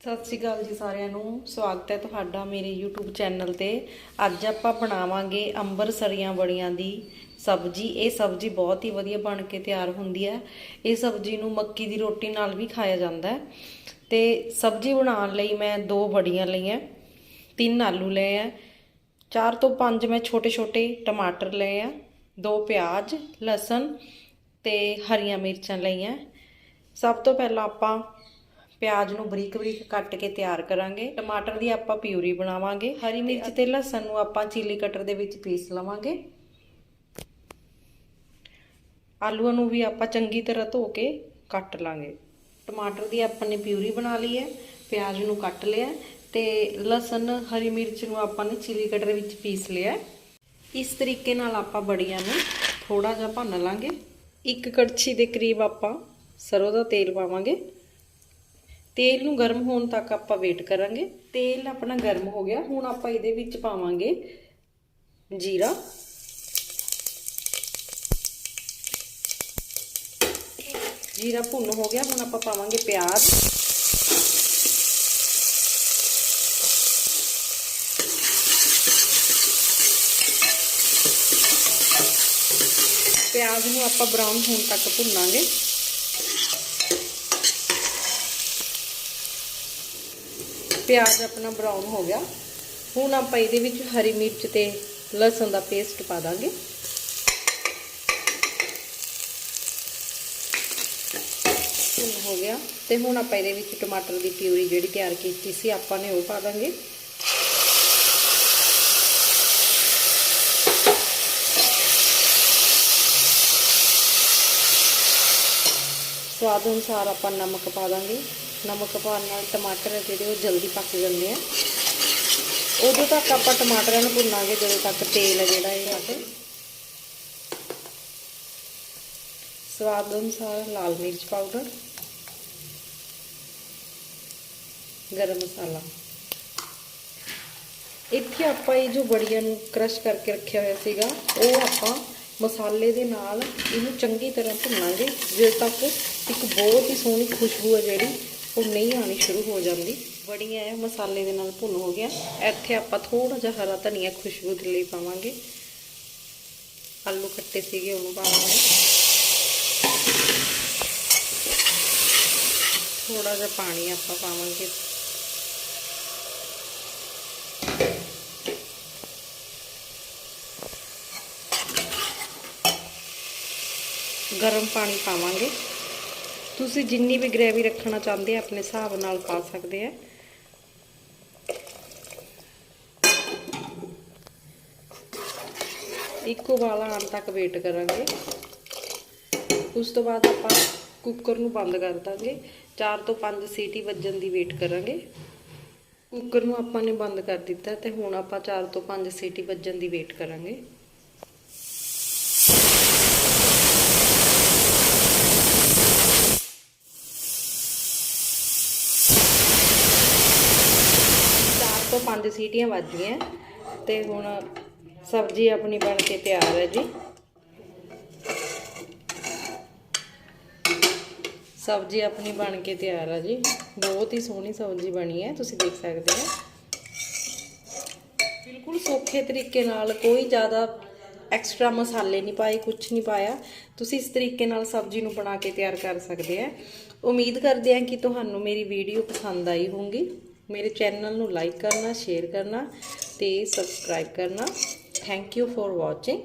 ਸਤਿ ਸ਼੍ਰੀ ਅਕਾਲ ਜੀ ਸਾਰਿਆਂ ਨੂੰ। ਸਵਾਗਤ ਹੈ ਤੁਹਾਡਾ ਮੇਰੇ YouTube ਚੈਨਲ ਤੇ। ਅੱਜ ਆਪਾਂ ਬਣਾਵਾਂਗੇ ਅੰਬਰ ਸਰੀਆਂ ਬੜੀਆਂ ਦੀ ਸਬਜ਼ੀ। ਇਹ ਸਬਜ਼ੀ ਬਹੁਤ ਹੀ ਵਧੀਆ ਬਣ ਕੇ ਤਿਆਰ ਹੁੰਦੀ ਹੈ। ਇਹ ਸਬਜ਼ੀ ਨੂੰ ਮੱਕੀ ਦੀ ਰੋਟੀ ਨਾਲ ਵੀ ਖਾਇਆ ਜਾਂਦਾ ਹੈ। ਤੇ ਸਬਜ਼ੀ ਬਣਾਉਣ ਲਈ ਮੈਂ ਦੋ ਬੜੀਆਂ ਲਈਆਂ। ਤਿੰਨ ਆਲੂ ਲਏ ਆ। ਚਾਰ ਤੋਂ ਪੰਜ ਮੈਂ ਛੋਟੇ-ਛੋਟੇ ਟਮਾਟਰ ਲਏ ਆ। ਦੋ ਪਿਆਜ਼, ਲਸਣ ਤੇ ਹਰੀਆਂ ਮਿਰਚਾਂ ਲਈਆਂ। ਸਭ ਤੋਂ ਪਹਿਲਾਂ ਆਪਾਂ ਪਿਆਜ਼ ਨੂੰ ਬਰੀਕ-ਬਰੀਕ ਕੱਟ ਕੇ ਤਿਆਰ ਕਰਾਂਗੇ। ਟਮਾਟਰ ਦੀ ਆਪਾਂ ਪਿਊਰੀ ਬਣਾਵਾਂਗੇ। ਹਰੀ ਮਿਰਚ ਤੇ ਲਸਣ ਨੂੰ ਆਪਾਂ ਚੀਲੀ ਕਟਰ ਦੇ ਵਿੱਚ ਪੀਸ ਲਵਾਂਗੇ। ਆਲੂਆਂ ਨੂੰ ਵੀ ਆਪਾਂ ਚੰਗੀ ਤਰ੍ਹਾਂ ਧੋ ਕੇ ਕੱਟ ਲਾਂਗੇ। ਟਮਾਟਰ ਦੀ ਆਪਾਂ ਨੇ ਪਿਊਰੀ ਬਣਾ ਲਈ ਹੈ, ਪਿਆਜ਼ ਨੂੰ ਕੱਟ ਲਿਆ ਤੇ ਲਸਣ, ਹਰੀ ਮਿਰਚ ਨੂੰ ਆਪਾਂ ਨੇ ਚੀਲੀ ਕਟਰ ਵਿੱਚ ਪੀਸ ਲਿਆ ਇਸ ਤਰੀਕੇ ਨਾਲ ਆਪਾਂ ਬੜੀਆਂ ਨੂੰ ਥੋੜਾ ਜਿਹਾ ਭੰਨ ਲਾਂਗੇ। ਇੱਕ ਕੜਛੀ ਦੇ ਕਰੀਬ ਆਪਾਂ ਸਰੋਂ ਦਾ ਤੇਲ ਪਾਵਾਂਗੇ। ਤੇਲ ਨੂੰ ਗਰਮ ਹੋਣ ਤੱਕ ਆਪਾਂ ਵੇਟ ਕਰਾਂਗੇ। ਤੇਲ ਆਪਣਾ ਗਰਮ ਹੋ ਗਿਆ। ਹੁਣ ਆਪਾਂ ਇਹਦੇ ਵਿੱਚ ਪਾਵਾਂਗੇ ਜੀਰਾ। ਜੀਰਾ ਭੁੰਨ ਹੋ ਗਿਆ। ਹੁਣ ਆਪਾਂ ਪਾਵਾਂਗੇ ਪਿਆਜ਼। ਪਿਆਜ਼ ਨੂੰ ਆਪਾਂ ਬਰਾਊਨ ਹੋਣ ਤੱਕ ਭੁੰਨਾਂਗੇ। ਪਿਆਜ਼ ਆਪਣਾ ਬਰਾਊਨ ਹੋ ਗਿਆ। ਹੁਣ ਆਪਾਂ ਇਹਦੇ ਵਿੱਚ ਹਰੀ ਮਿਰਚ ਤੇ ਲਸਣ ਦਾ ਪੇਸਟ ਪਾ ਦਾਂਗੇ। ਭੁੰਨ ਹੋ ਗਿਆ। ਤੇ ਹੁਣ ਆਪਾਂ ਇਹਦੇ ਵਿੱਚ ਟਮਾਟਰ ਦੀ ਪਿਊਰੀ ਜਿਹੜੀ ਤਿਆਰ ਕੀਤੀ ਸੀ, ਆਪਾਂ ਨੇ ਉਹ ਪਾ ਦਾਂਗੇ। ਸਵਾਦ ਅਨੁਸਾਰ ਆਪਾਂ ਨਮਕ ਪਾ ਦਾਂਗੇ। ਨਮਕ ਪਾਉਣ ਨਾਲ ਟਮਾਟਰ ਹੈ ਜਿਹੜੇ ਉਹ ਜਲਦੀ ਪੱਕ ਜਾਂਦੇ ਆ। ਉਦੋਂ ਤੱਕ ਆਪਾਂ ਟਮਾਟਰਾਂ ਨੂੰ ਭੁੰਨਾਂਗੇ, ਜਦੋਂ ਤੱਕ ਤੇਲ ਹੈ ਜਿਹੜਾ ਇਹ ਸਾਡੇ। ਸਵਾਦ ਅਨੁਸਾਰ ਲਾਲ ਮਿਰਚ ਪਾਊਡਰ, ਗਰਮ ਮਸਾਲਾ। ਇੱਥੇ ਆਪਾਂ ਇਹ ਜੋ ਬੜੀਆਂ ਨੂੰ ਕ੍ਰਸ਼ ਕਰਕੇ ਰੱਖਿਆ ਹੋਇਆ ਸੀਗਾ, ਉਹ ਆਪਾਂ ਮਸਾਲੇ ਦੇ ਨਾਲ ਇਹਨੂੰ ਚੰਗੀ ਤਰ੍ਹਾਂ ਭੁੰਨਾਂਗੇ, ਜਦੋਂ ਤੱਕ ਇੱਕ ਬਹੁਤ ਹੀ ਸੋਹਣੀ ਖੁਸ਼ਬੂ ਹੈ ਜਿਹੜੀ ਉਹ ਨਹੀਂ ਆਣੀ ਸ਼ੁਰੂ ਹੋ ਜਾਂਦੀ। ਬੜੀਆਂ ਹੈ ਮਸਾਲੇ ਦੇ ਨਾਲ ਭੁੰਨ ਹੋ ਗਿਆ। ਇੱਥੇ ਆਪਾਂ ਥੋੜਾ ਜਿਹਾ ਹਰਾ ਧਨੀਆ ਖੁਸ਼ਬੂ ਦੇ ਲਈ ਪਾਵਾਂਗੇ। ਆਲੂ ਕੱਟੇ ਸੀਗੇ, ਉਹਨੂੰ ਪਾਵਾਂਗੇ। ਥੋੜਾ ਜਿਹਾ ਪਾਣੀ ਆਪਾਂ ਪਾਵਾਂਗੇ। ਗਰਮ ਪਾਣੀ ਪਾਵਾਂਗੇ। ਤੁਸੀਂ ਜਿੰਨੀ ਵੀ ਗ੍ਰੇਵੀ ਰੱਖਣਾ ਚਾਹੁੰਦੇ ਆ, ਆਪਣੇ ਹਿਸਾਬ ਨਾਲ ਪਾ ਸਕਦੇ ਆ। ਇੱਕ ਉਬਾਲਾ ਆਉਣ ਤੱਕ ਵੇਟ ਕਰਾਂਗੇ। ਉਸ ਤੋਂ ਬਾਅਦ ਆਪਾਂ ਕੁੱਕਰ ਨੂੰ ਬੰਦ ਕਰ ਦਾਂਗੇ। 4 ਤੋਂ 5 ਸੀਟੀ ਵੱਜਣ ਦੀ ਵੇਟ ਕਰਾਂਗੇ। ਕੁੱਕਰ ਨੂੰ ਆਪਾਂ ਨੇ ਬੰਦ ਕਰ ਦਿੱਤਾ ਤੇ ਹੁਣ ਆਪਾਂ 4 ਤੋਂ 5 ਸੀਟੀ ਵੱਜਣ ਦੀ ਵੇਟ ਕਰਾਂਗੇ ਚਾਰ ਤੋਂ ਪੰਜ ਸੀਟੀਆਂ ਵੱਜ ਗਈਆਂ। ਤੇ ਹੁਣ ਸਬਜ਼ੀ ਆਪਣੀ ਬਣ ਕੇ ਤਿਆਰ ਹੈ ਜੀ। ਸਬਜ਼ੀ ਆਪਣੀ ਬਣ ਕੇ ਤਿਆਰ ਆ ਜੀ। ਬਹੁਤ ਹੀ ਸੋਹਣੀ ਸਬਜ਼ੀ ਬਣੀ ਹੈ, ਤੁਸੀਂ ਦੇਖ ਸਕਦੇ ਹੋ। ਬਿਲਕੁਲ ਸੌਖੇ ਤਰੀਕੇ ਨਾਲ, ਕੋਈ ਜ਼ਿਆਦਾ ਐਕਸਟਰਾ ਮਸਾਲੇ ਨਹੀਂ ਪਾਏ ਕੁਝ ਨਹੀਂ ਪਾਇਆ। ਤੁਸੀਂ ਇਸ ਤਰੀਕੇ ਨਾਲ ਸਬਜ਼ੀ ਨੂੰ ਬਣਾ ਕੇ ਤਿਆਰ ਕਰ ਸਕਦੇ ਆ। ਉਮੀਦ ਕਰਦੇ ਹਾਂ ਕਿ ਤੁਹਾਨੂੰ ਮੇਰੀ ਵੀਡੀਓ ਪਸੰਦ ਆਈ ਹੋਊਗੀ। ਮੇਰੇ ਚੈਨਲ ਨੂੰ ਲਾਈਕ ਕਰਨਾ ਸ਼ੇਅਰ ਕਰਨਾ ਤੇ ਸਬਸਕ੍ਰਾਈਬ ਕਰਨਾ। Thank you for watching